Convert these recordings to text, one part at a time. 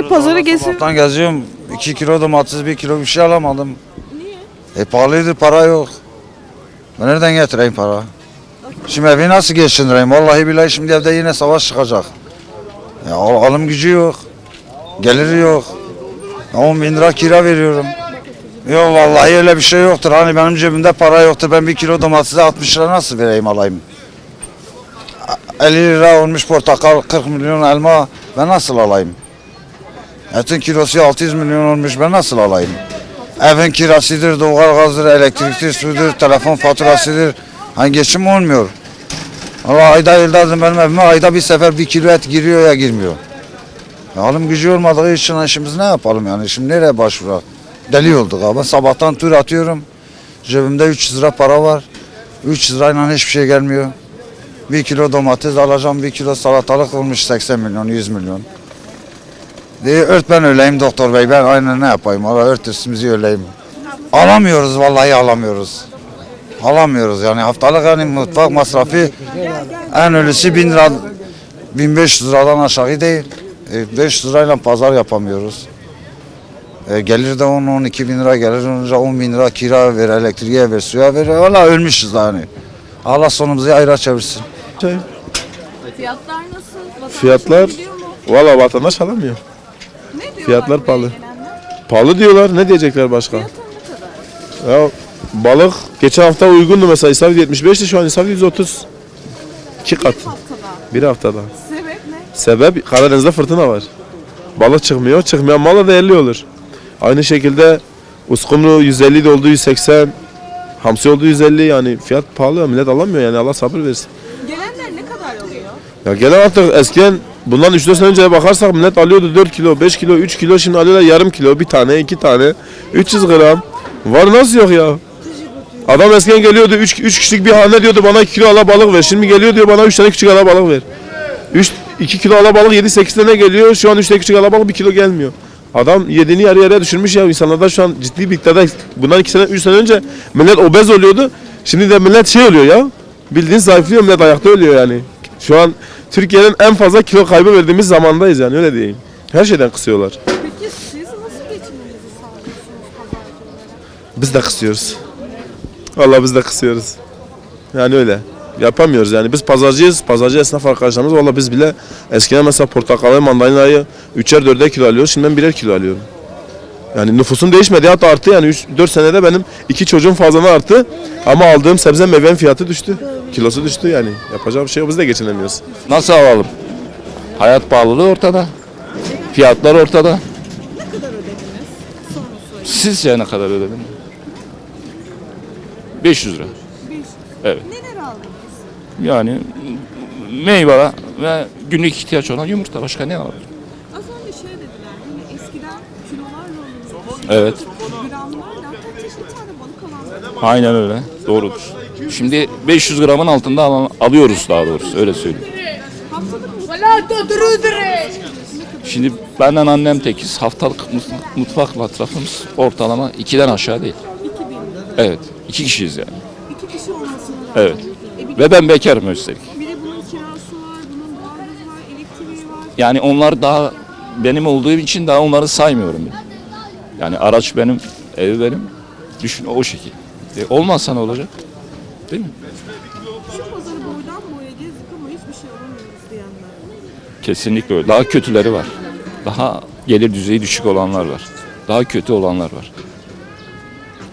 gelip pazarı geziyor. Sabahtan geziyorum. 2 kilo domates, 1 kilo bir şey alamadım. Niye? E pahalıydı, para yok. Ben nereden getireyim para? Şimdi evi nasıl geçindireyim? Vallahi billahi şimdi evde yine savaş çıkacak. Ya al- alım gücü yok. Geliri yok. Ya 10 bin lira kira veriyorum. Yok vallahi öyle bir şey yoktur. Hani benim cebimde para yoktur. Ben bir kilo domatese 60 lira nasıl vereyim alayım? 50 lira olmuş portakal, 40 milyon elma ben nasıl alayım? Etin kilosu 600 milyon olmuş ben nasıl alayım? Evin kirasıdır, doğalgazdır, elektriktir, sudur, telefon faturasıdır. Hani geçim olmuyor. Allah ayda yıldazım benim evime ayda bir sefer bir kilo et giriyor ya girmiyor. Ya alım gücü olmadığı için işimiz ne yapalım yani şimdi nereye başvuralım? Deli olduk abi. Sabahtan tur atıyorum. Cebimde 300 lira para var. 300 lirayla hiçbir şey gelmiyor. Bir kilo domates alacağım, bir kilo salatalık olmuş 80 milyon, 100 milyon. Diye ört ben öleyim doktor bey, ben aynen ne yapayım, Allah ört üstümüzü öleyim. Alamıyoruz vallahi alamıyoruz. Alamıyoruz yani haftalık yani mutfak masrafı en ölüsü 1000 lira, 1500 liradan aşağı değil. E, 500 lirayla pazar yapamıyoruz. E, gelir de 10-12 bin lira gelir, onca 10 bin lira kira ver, elektriğe ver, suya ver. Valla ölmüşüz yani. Allah sonumuzu hayra çevirsin. Şey, Fiyatlar nasıl? Vatandaş Fiyatlar valla vatandaş alamıyor. Fiyatlar pahalı. Pahalı diyorlar. Ne diyecekler başka? Ya balık geçen hafta uygundu mesela İstavrit 75'ti şu an İstavrit 130. İki kat. Haftada. Bir haftada. Sebep ne? Sebep Karadeniz'de fırtına var. Balık çıkmıyor. Çıkmayan mal da değerli olur. Aynı şekilde uskumru 150 de oldu 180. Hamsi oldu 150 yani fiyat pahalı millet alamıyor yani Allah sabır versin. Gelenler ne kadar alıyor? Ya gelen artık eskiden bundan 3-4 sene önceye bakarsak millet alıyordu 4 kilo, 5 kilo, 3 kilo şimdi alıyorlar yarım kilo, bir tane, iki tane, 300 gram. Var nasıl yok ya? Adam eskiden geliyordu 3 3 kişilik bir hane diyordu bana 2 kilo ala balık ver. Şimdi geliyor diyor bana 3 tane küçük ala balık ver. 3 2 kilo ala balık 7 8 tane geliyor. Şu an 3 tane küçük ala balık 1 kilo gelmiyor. Adam yediğini yarı yarıya düşürmüş ya insanlarda şu an ciddi bir miktarda bundan 2 sene 3 sene önce millet obez oluyordu. Şimdi de millet şey oluyor ya. Bildiğin zayıflıyor millet ayakta ölüyor yani. Şu an Türkiye'nin en fazla kilo kaybı verdiğimiz zamandayız yani öyle diyeyim. Her şeyden kısıyorlar. Peki siz nasıl geçiminizi sağlıyorsunuz? Biz de kısıyoruz. Vallahi biz de kısıyoruz. Yani öyle. Yapamıyoruz yani. Biz pazarcıyız. Pazarcı esnaf arkadaşlarımız valla biz bile eskiden mesela portakalı, mandalinayı 3'er 4'er kilo alıyoruz. Şimdi ben 1'er kilo alıyorum. Yani nüfusun değişmedi hatta arttı yani 3-4 senede benim iki çocuğum fazladan arttı. Ama aldığım sebze meyvenin fiyatı düştü. Kilosu düştü yani. Yapacak bir şey biz de geçinemiyoruz. Nasıl alalım? Hayat pahalılığı ortada. Fiyatlar ortada. Ne kadar ödediniz? Söyle. Sizce ne kadar ödedim? 500 lira. 500. Evet. Neler aldınız? Yani meyve ve günlük ihtiyaç olan yumurta başka ne alabilirim? Az önce şey dediler. Hani eskiden kilolarla alınıyormuş. Evet. Gramlarla hatta çeşit tane balık alan Aynen öyle. Doğrudur. Şimdi 500 gramın altında alan- alıyoruz daha doğrusu öyle söyleyeyim. Şimdi benden annem tekiz. Haftalık mut- mutfak masrafımız ortalama 2'den aşağı değil. 2000 lira. Evet. iki kişiyiz yani. İki kişi rağmen. Evet. E bir, Ve ben bekarım üstelik. bir de bunun kirası var, bunun doğalgazı var, elektriği var. Yani onlar daha benim olduğum için daha onları saymıyorum. ben. Yani araç benim, ev benim. Düşün o şekil. E, olmazsa ne olacak? Değil mi? Şu pazarı boydan boya gezdik ama hiçbir şey alamıyoruz diyenler. Kesinlikle öyle. Daha kötüleri var. Daha gelir düzeyi düşük olanlar var. Daha kötü olanlar var.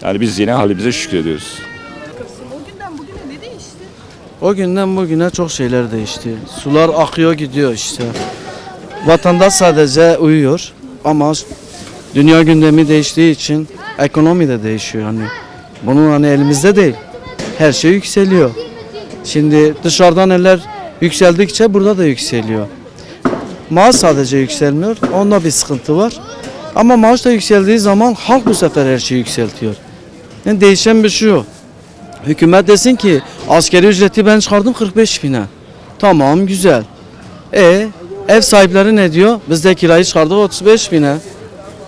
Yani biz yine halimize şükrediyoruz. O günden bugüne ne değişti? O günden bugüne çok şeyler değişti. Sular akıyor gidiyor işte. Vatandaş sadece uyuyor ama dünya gündemi değiştiği için ekonomi de değişiyor hani. Bunun hani elimizde değil. Her şey yükseliyor. Şimdi dışarıdan eller yükseldikçe burada da yükseliyor. Maaş sadece yükselmiyor. Onda bir sıkıntı var. Ama maaş da yükseldiği zaman halk bu sefer her şeyi yükseltiyor. Yani değişen bir şey yok. Hükümet desin ki askeri ücreti ben çıkardım 45 bine. Tamam güzel. E ev sahipleri ne diyor? Biz de kirayı çıkardık 35 bine.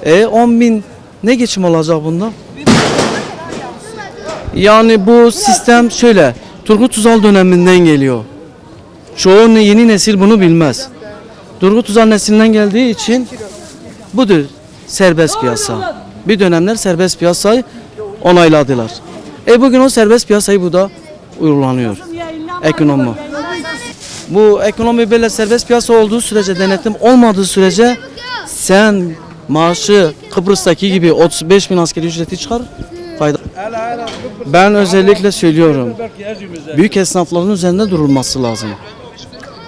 E 10 bin ne geçim olacak bundan? Yani bu sistem şöyle Turgut Uzal döneminden geliyor. Çoğu yeni nesil bunu bilmez. Turgut Uzal nesilinden geldiği için Budur serbest piyasa. Bir dönemler serbest piyasayı onayladılar. E bugün o serbest piyasayı bu da uygulanıyor. Ekonomi. Bu ekonomi böyle serbest piyasa olduğu sürece, denetim olmadığı sürece sen maaşı Kıbrıs'taki gibi 35 bin askeri ücreti çıkar. Fayda. Ben özellikle söylüyorum. Büyük esnafların üzerinde durulması lazım.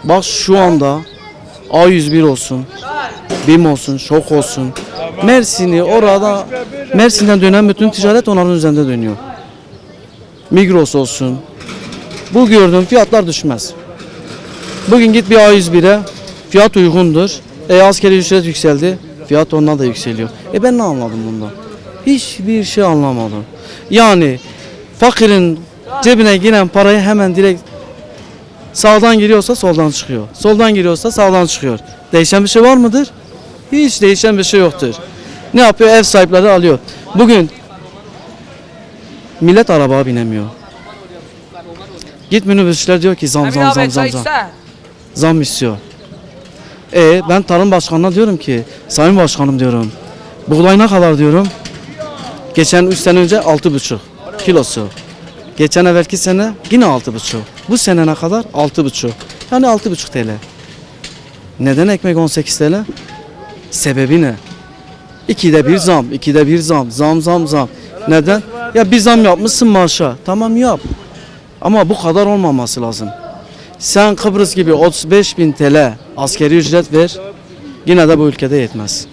Bak şu anda A101 olsun, BİM olsun, ŞOK olsun. Mersin'i orada Mersin'den dönen bütün ticaret onların üzerinde dönüyor. Migros olsun. Bu gördüğüm fiyatlar düşmez. Bugün git bir A101'e fiyat uygundur. E askeri ücret yükseldi. Fiyat ondan da yükseliyor. E ben ne anladım bundan? Hiçbir şey anlamadım. Yani fakirin cebine giren parayı hemen direkt sağdan giriyorsa soldan çıkıyor. Soldan giriyorsa sağdan çıkıyor. Değişen bir şey var mıdır? Hiç değişen bir şey yoktur. Ne yapıyor? Ev sahipleri alıyor. Bugün millet arabaya binemiyor. Git minibüsçüler diyor ki zam zam zam zam zam. Zam istiyor. E ben tarım başkanına diyorum ki sayın başkanım diyorum. Buğday ne kadar diyorum. Geçen 3 sene önce 6,5 kilosu. Geçen evvelki sene yine 6,5. Bu sene ne kadar? 6,5. Yani 6,5 TL. Neden ekmek 18 TL? Sebebi ne? İkide bir zam, ikide bir zam, zam zam zam. Neden? Ya bir zam yapmışsın maaşa. Tamam yap. Ama bu kadar olmaması lazım. Sen Kıbrıs gibi 35 bin TL askeri ücret ver. Yine de bu ülkede yetmez.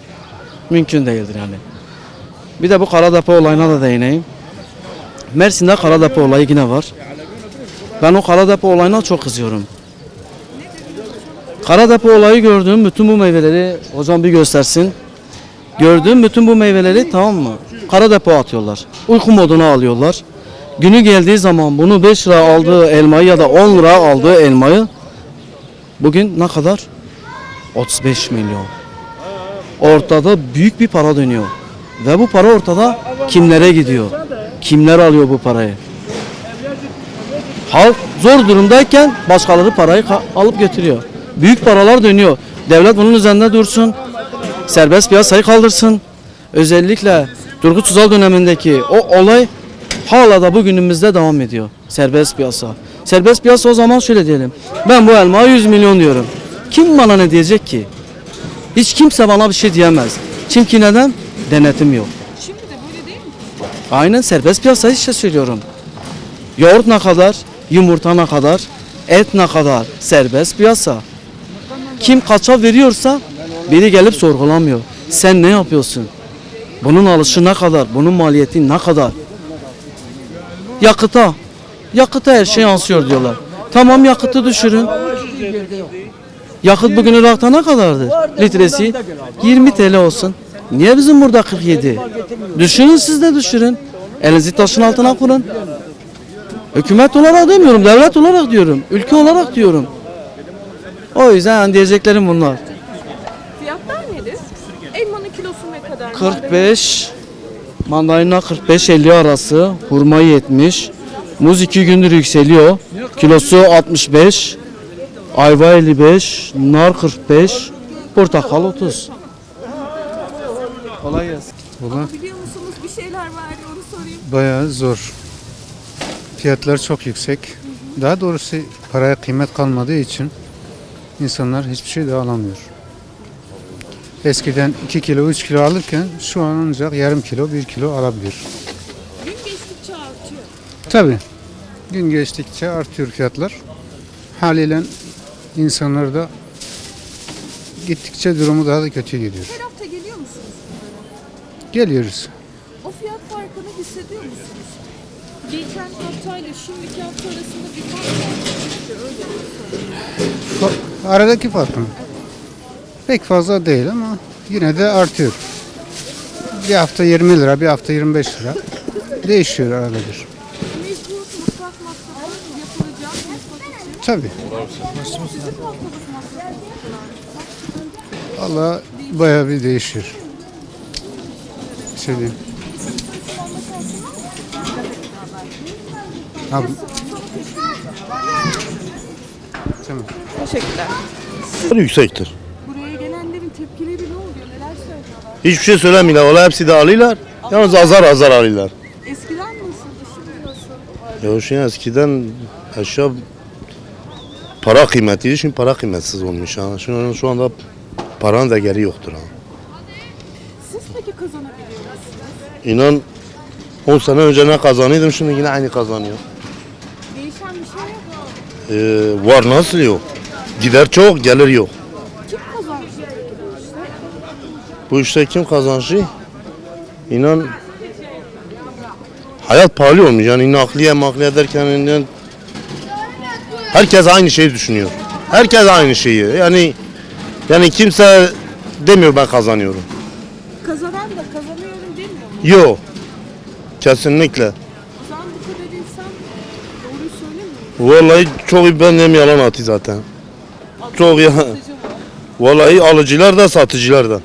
Mümkün değildir yani. Bir de bu kara depo olayına da değineyim. Mersin'de kara depo olayı yine var. Ben o kara depo olayına çok kızıyorum. Kara depo olayı gördüğüm bütün bu meyveleri hocam bir göstersin. Gördüğüm bütün bu meyveleri tamam mı? Kara depo atıyorlar. Uyku moduna alıyorlar. Günü geldiği zaman bunu 5 lira aldığı elmayı ya da 10 lira aldığı elmayı bugün ne kadar? 35 milyon. Ortada büyük bir para dönüyor. Ve bu para ortada kimlere gidiyor? Kimler alıyor bu parayı? Halk zor durumdayken başkaları parayı alıp götürüyor. Büyük paralar dönüyor. Devlet bunun üzerinde dursun. Serbest piyasayı kaldırsın. Özellikle Turgut Uzal dönemindeki o olay hala da bugünümüzde devam ediyor. Serbest piyasa. Serbest piyasa o zaman şöyle diyelim. Ben bu elmaya 100 milyon diyorum. Kim bana ne diyecek ki? Hiç kimse bana bir şey diyemez. Çünkü neden? Denetim yok. Şimdi de böyle değil mi? Aynen serbest piyasa işte söylüyorum. Yoğurt ne kadar, yumurta ne kadar, et ne kadar serbest piyasa. Kim kaça veriyorsa biri gelip sorgulamıyor. Sen ne yapıyorsun? Bunun alışı ne kadar? Bunun maliyeti ne kadar? Yakıta. Yakıta her şey yansıyor diyorlar. Tamam yakıtı düşürün. Yakıt bugün Irak'ta ne kadardır? Litresi 20 TL olsun. Niye bizim burada 47? Düşünün siz de düşürün. Elinizi taşın altına kurun. Hükümet olarak demiyorum, devlet olarak diyorum, ülke olarak diyorum. O yüzden diyeceklerim bunlar. Fiyatlar nedir? Elmanın kilosu ne kadar? 45, mandalina 45-50 arası, hurma 70, muz 2 gündür yükseliyor, kilosu 65, ayva 55, nar 45, portakal 30. Kolay gelsin. Ama biliyor musunuz bir şeyler var ya, onu sorayım. Bayağı zor. Fiyatlar çok yüksek. Daha doğrusu paraya kıymet kalmadığı için insanlar hiçbir şey de alamıyor. Eskiden 2 kilo 3 kilo alırken şu an ancak yarım kilo 1 kilo alabilir. Gün geçtikçe artıyor. Tabi gün geçtikçe artıyor fiyatlar. Haliyle insanlar da gittikçe durumu daha da kötü gidiyor. Her? Geliyoruz. O fiyat farkını hissediyor musunuz? Geçen haftayla şimdiki hafta arasında bir fark var. İşte öyle. Fa- Aradaki fark mı? Pek fazla değil ama yine de artıyor. Bir hafta 20 lira, bir hafta 25 lira. Değişiyor arada bir. Mecbur mutfak masrafı yapılacak mutfak için. Tabii. Sizin haftalık masrafınız ne kadar? Valla bayağı bir değişiyor. Şey diyeyim. Abi. Tamam. Teşekkürler. yüksektir. Buraya gelenlerin tepkileri ne oluyor? Neler söylüyorlar? Hiçbir şey söylemiyorlar. Valla hepsi de alıyorlar. Yalnız azar azar alıyorlar. Eskiden nasıldı, şimdi nasıl? Ya şimdi eskiden eşya para kıymetliydi. Şimdi para kıymetsiz olmuş. Ha. Şu, şu anda paranın değeri yoktur. Ha. İnan 10 sene önce ne kazanıyordum şimdi yine aynı kazanıyor. Değişen bir şey yok. Ee, var nasıl yok? Gider çok, gelir yok. Kim kazanmış peki bu işte? Bu işte kim kazançlı? İnan hayat pahalı olmuş yani nakliye makliye derken inan, herkes aynı şeyi düşünüyor. Herkes aynı şeyi. Yani yani kimse demiyor ben kazanıyorum. Kazanan da mu? Yok. Kesinlikle. O zaman bu kadar insan doğruyu söylemiyor. Vallahi çok ben hem yalan atı zaten. Çok ya. Vallahi alıcılar da satıcılar da.